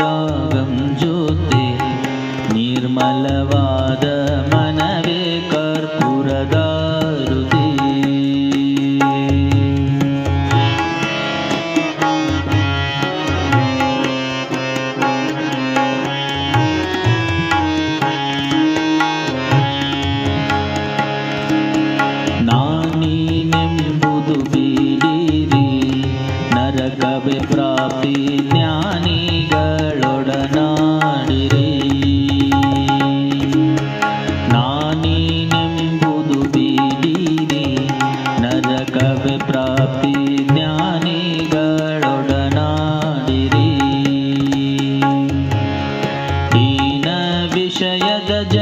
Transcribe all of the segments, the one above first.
ಜ್ಞಾನಪೂರ್ಣಂ ಜಾಗಂ ಜ್ಯೋತಿ ನಿರ್ಮಲವಾದ ಮನವೇ ಕರ್ಪೂರದಾರುತಿ ನಾನೀನೆಂಬುದು ಬೀಡಿರಿ ನರಕವೇ ಪ್ರಾಪ್ತಿ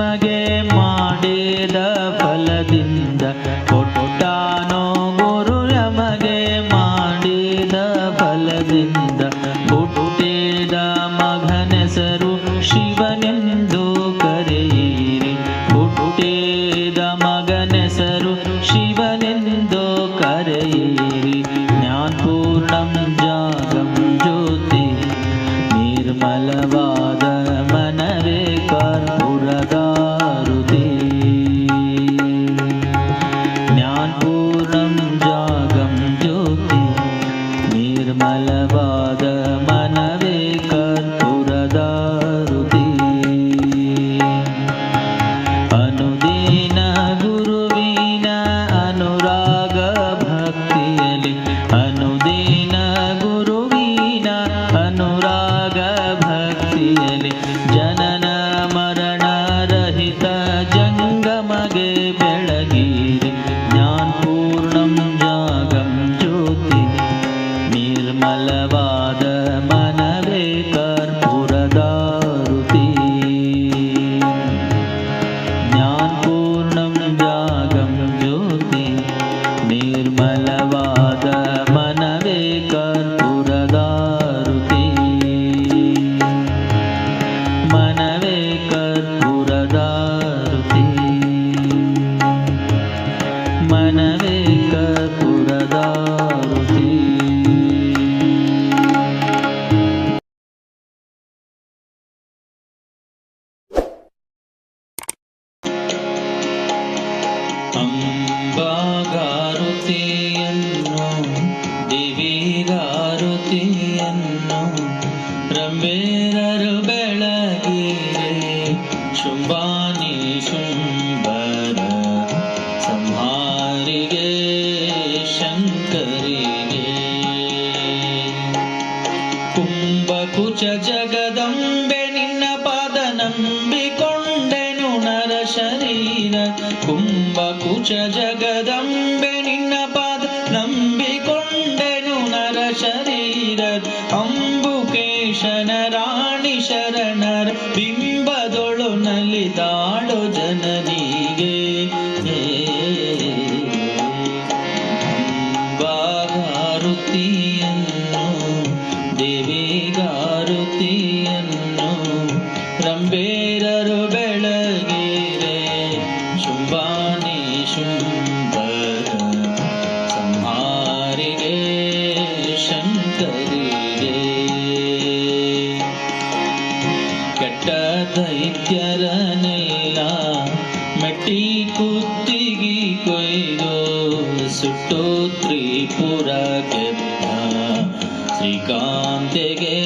ಯಮಗೆ ಮಾಡಿದ ಫಲದಿಂದ ಕೊಟ್ಟಾನೋ ಗುರು ನಮಗೆ ಮಾಡಿದ ಫಲದಿಂದ ಹುಟ್ಟಿದ ಮಗನೆಸರು ಶಿವನೆಂದು the ರಂಬೇರರು ಬೆಳಗಿರೆ ಶುಂಭಾನಿ ಶುಂಭರ ಸಂಹಾರಿಗೆ ಶಂಕರಿಗೆ. ಕುಂಭಕುಚ ಜಗದಂಬೆ ನಿನ್ನ ಪಾದ ನಂಬಿಕೊಂಡೆನು ನರ ಶರೀರ ಕುಂಭಕುಚ ಜಗದಂಬೆ ನಿನ್ನ ಪಾದ ನಂಬಿಕೊಂಡೆನು ಶನ ರಾಣಿ ಶರಣರ ಬಿಂಬದೊಳು ನಲಿದಾಡೋ ಜನನಿಗೆ. ಬಾಗಾರುತಿಯನ್ನು ದೇವಿಗಾರುತಿಯನ್ನು ರಂಬೇ ಸುಟ್ಟು ತ್ರಿಪುರ ಗೆದ್ದ ಶ್ರೀಕಾಂತೆಗೆ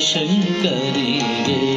ಶಂಕರಿಗೆ